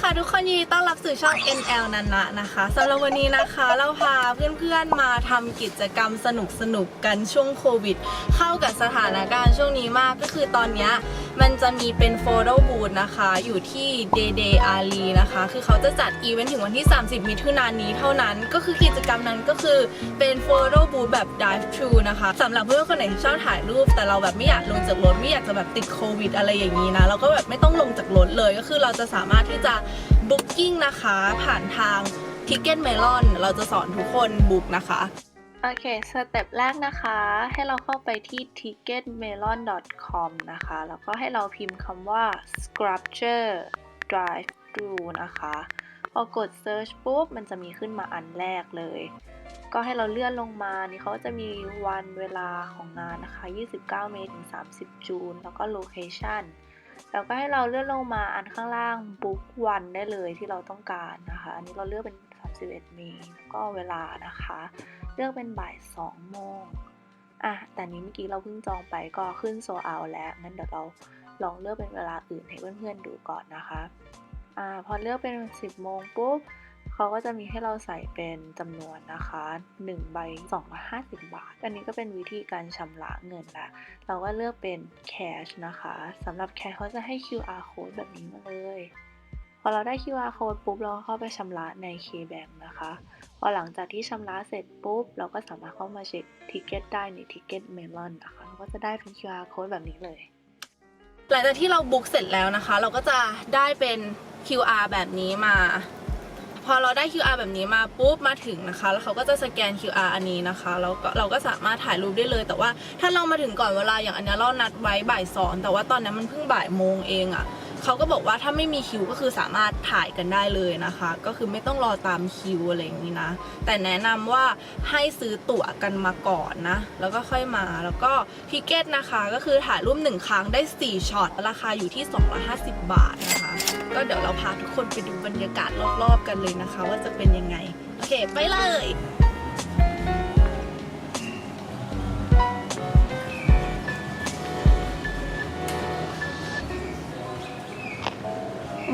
ค่ะทุกคนยินดีต้อนรับสู่ช่อง NL นันนะนะคะสำหรับวันนี้นะคะเราพาเพื่อนๆมาทำกิจกรรมสนุกๆกันช่วงโควิด เข้ากับสถานการณ์ช่วงนี้มากก็คือตอนเนี้ย มันจะมีเป็นโฟโต้บูธนะคะ อยู่ที่ Day Day Ali นะคะ คือเขาจะจัดอีเวนต์ถึงวันที่ 30 มิถุนายนนี้เท่านั้น ก็คือกิจกรรมนั้นก็คือเป็นโฟโต้บูธแบบ dive Thru นะคะสำหรับเพื่อนๆคนไหนที่ชอบถ่ายรูป แต่เราแบบไม่อยากลงจากรถไม่อยากจะแบบติดโควิด อะไรอย่างนี้นะเราก็แบบไม่ต้องลงจากรถเลยก็คือเราจะสามารถที่จะ Booking นะคะ ผ่านทาง Ticket Melon เราจะสอนทุกคนบุ๊กนะคะ โอเค สเต็ปแรกนะคะ ให้เราเข้าไปที่ ticketmelon.com นะคะ แล้วก็ให้เราพิมพ์คำว่า sculpture drive thru นะคะ พอกด search ปุ๊บ มันจะมีขึ้นมาอันแรกเลย ก็ให้เราเลื่อนลงมา นี่เขาจะมีวันเวลาของงานนะคะ 29 เมษถึง 30 จูน แล้วก็ location แล้วก็ให้เราเลื่อนลงมาอันข้างล่าง book วันได้เลยที่เราต้องการนะคะ อันนี้เราเลือกเป็น 31 เมษแล้วก็เวลานะคะ เลือกเป็นบ่าย 2 โมงอะแต่นี้เมื่อกี้เราเพิ่งจองไปก็ขึ้นโซเอาแล้วงั้นเดี๋ยวเราลองเลือกเป็นเวลาอื่นให้เพื่อนๆดูก่อนนะคะอ่าพอเลือกเป็น 10 โมงปุ๊บเขาก็จะมีให้เราใส่เป็นจำนวนนะคะ 1 ใบ 250 บาท อันนี้ก็เป็นวิธีการชำระเงินละเราก็เลือกเป็น cash นะคะสำหรับ cash เขาจะให้ QR code แบบนี้มาเลย พอเราได้ QR code ปุ๊บเราก็เข้าไปชำระใน KBank นะคะ พอหลังจากที่ชำระเสร็จปุ๊บ เราก็สามารถเข้ามาเช็คทิเก็ตได้ใน Ticket Melon นะคะเราก็จะได้เป็น QR code แบบนี้เลยหลังจากที่เราบุ๊กเสร็จแล้วนะคะ เราก็จะได้เป็น QR แบบนี้มา พอเราได้ QR แบบนี้มาปุ๊บมาถึงนะคะ แล้วเขาก็จะสแกน QR อันนี้นะคะแล้วก็เราก็สามารถถ่ายรูปได้เลย แต่ว่าถ้าเรามาถึงก่อนเวลาอย่างอันนี้เรานัดไว้บ่ายสองแต่ว่าตอนนี้มันเพิ่งบ่ายโมงเองอะ่ะ เขาก็บอกว่าถ้าไม่มีคิวก็คือสามารถถ่ายกันได้เลยนะคะ ก็คือไม่ต้องรอตามคิวอะไรอย่างนี้นะ แต่แนะนำว่าให้ซื้อตั๋วกันมาก่อนนะ แล้วก็ค่อยมาแล้วก็ทิเกตนะคะก็คือถ่ายรูปหนึ่งครั้งได้ 4ช็อตราคาอยู่ที่ 250 บาทนะคะ ก็เดี๋ยวเราพาทุกคนไปดูบรรยากาศรอบๆกันเลยนะคะ ว่าจะเป็นยังไง โอเค ไปเลย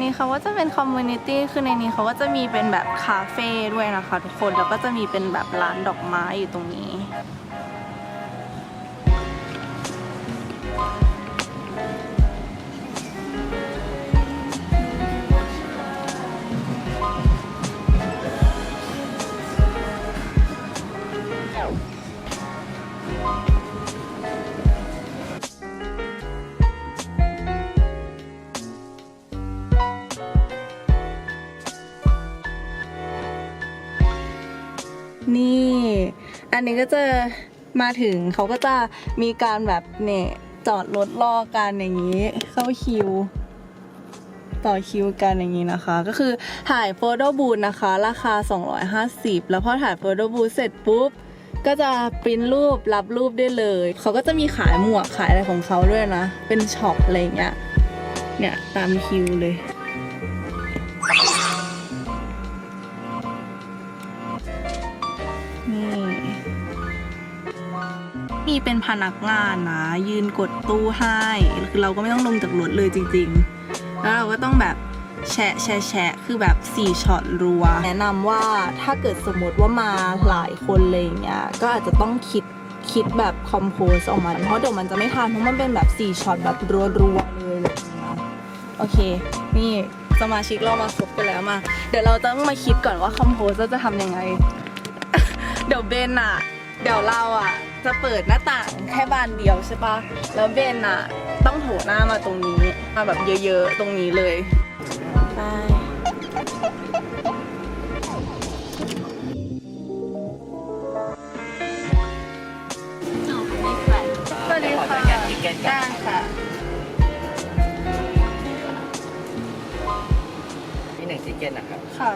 นี้เขาก็จะเป็นคอมมูนิตี้คือในนี้เขาก็จะมีเป็นแบบคาเฟ่ด้วยนะคะทุกคนแล้วก็จะมีเป็นแบบร้านดอกไม้อยู่ตรงนี้ นี่ อันนี้ก็จะมาถึงเขาก็จะมีการแบบเนี่ยจอดรถรอกันอย่างนี้ เข้าคิว ต่อคิวกันอย่างนี้นะคะ ก็คือถ่ายโฟโต้บูธนะคะ ราคา 250 แล้วพอถ่ายโฟโต้บูธเสร็จปุ๊บก็จะปริ้นรูปรับรูปได้เลย เขาก็จะมีขายหมวกขายอะไรของเขาด้วยนะ เป็นช็อปอะไรอย่างเงี้ย เนี่ยตามคิวเลย มีเป็นพนักงานนะ ยืนกดตู้ให้คือเราก็ไม่ต้องลงจากรถเลยจริง ๆ แล้วเราก็ต้องแบบแชะแชะแชะคือแบบ 4ช็อตรัว แนะนำว่าถ้าเกิดสมมติว่ามาหลายคนเลยอย่างเงี้ยก็อาจจะต้องคิดคิดแบบคอมโพสออกมา เพราะเดี๋ยวมันจะไม่ทันเพราะมันเป็นแบบ 4ช็อตแบบรัวๆเลยอะไรอย่างเงี้ยโอเค นี่สมาชิกเรามาครบกันแล้วมา เดี๋ยวเราต้องมาคิดก่อนว่าคอมโพสจะทำยังไง เดี๋ยวเบนอะเดี๋ยวเราอะ จะเปิดหน้าต่างแค่บานเดียวใช่ปะแล้วเบนอะต้องโถหน้ามาตรงนี้ มาแบบเยอะๆ ตรงนี้เลยไปสวัสดีค่ะได้ค่ะ ที่หนึ่งทิเก็ตนะครับค่ะ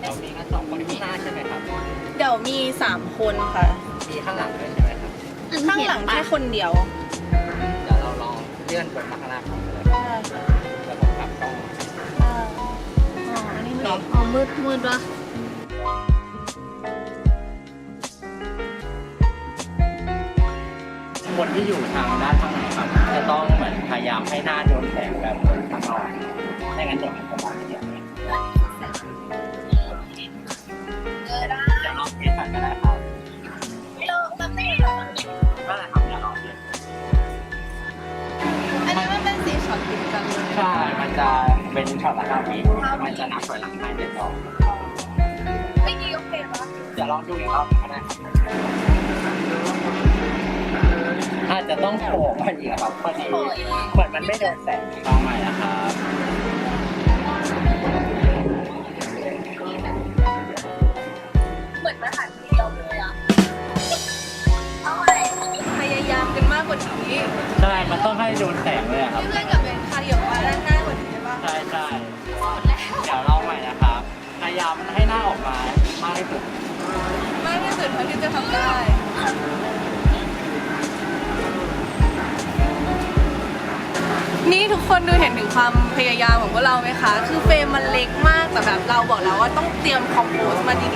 เรามีกันสองคนข้างหน้าใช่ไหมครับ เดี๋ยวมีสามคนค่ะ มีข้างหลังด้วยใช่ไหมครับ ข้างหลังแค่คนเดียวเดี๋ยวเราลองเลื่อนบนมาข้างหน้าก่อนเลยได้ค่ะแล้วผมกลับกล้องอ๋ออันนี้เหรออ๋อมืดมืดวะคนที่อยู่ทางด้านข้างในครับจะต้องเหมือนพยายามให้หน้าโดนแสงแบบข้างนอกไม่งั้นเดี๋ยวมันจะ ถึงกันเลยใช่ มันจะเป็นช็อตละห้าวิมันจะนับถอยหลังไปเรื่อยไม่ดีโอเคปะๆเดี๋ยวลองดูอีกรอบก็ได้ครับอาจจะต้องโผล่มาอีกครับพอดีเหมือนมันไม่โดนแสงลองใหม่นะครับเหมือนมาถ่ายทีเดียวเลยอะเอาใหม่พยายามกันมากกว่านี้ใช่ มันต้องให้โดนแสงเลยอะครับ ยายามให้หน้าออกมามากที่สุดมากที่สุดเท่าที่จะทำได้ นี่ทุกคนดูเห็นถึงความพยายามของพวกเราไหมคะ คือเฟรมมันเล็กมากแต่แบบเราบอกแล้วว่าต้องเตรียมคอมโพสมาดี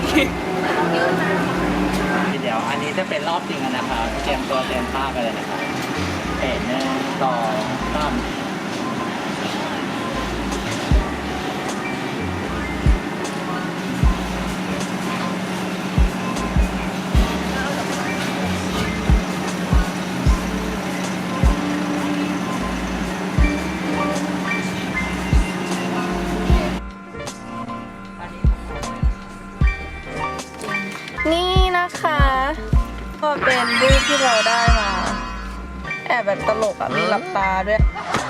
ทีเดียวอันนี้จะเป็นรอบจริงแล้วนะครับเตรียมตัวเตรียมภาพไปเลยนะครับเอ็นหนึ่งสองสาม รูปที่เราได้มา แอบแบบตลกอะมีหลับตาด้วย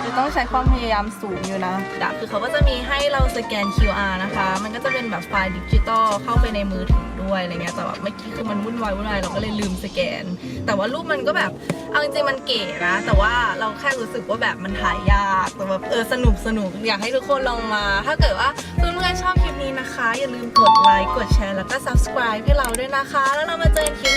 คือต้องใช้ความพยายามสูงอยู่นะดะคือเขาก็จะมีให้เราสแกน QR นะคะ มันก็จะเป็นแบบไฟล์ดิจิตอลเข้าไปในมือถือด้วยอะไรเงี้ยแต่แบบเมื่อกี้คือมันวุ่นวายวุ่นวายเราก็เลยลืมสแกน แต่ว่ารูปมันก็แบบเอาจริงๆมันเก๋นะแต่ว่าเราแค่รู้สึกว่าแบบมันถ่ายยากแต่แบบเออสนุกสนุกอยากให้ทุกคนลองมา ถ้าเกิดว่าเพื่อนๆชอบคลิปนี้นะคะ อย่าลืมกดไลค์กดแชร์แล้วก็ subscribe ให้เราด้วยนะคะ แล้วเรามาเจอกันคลิป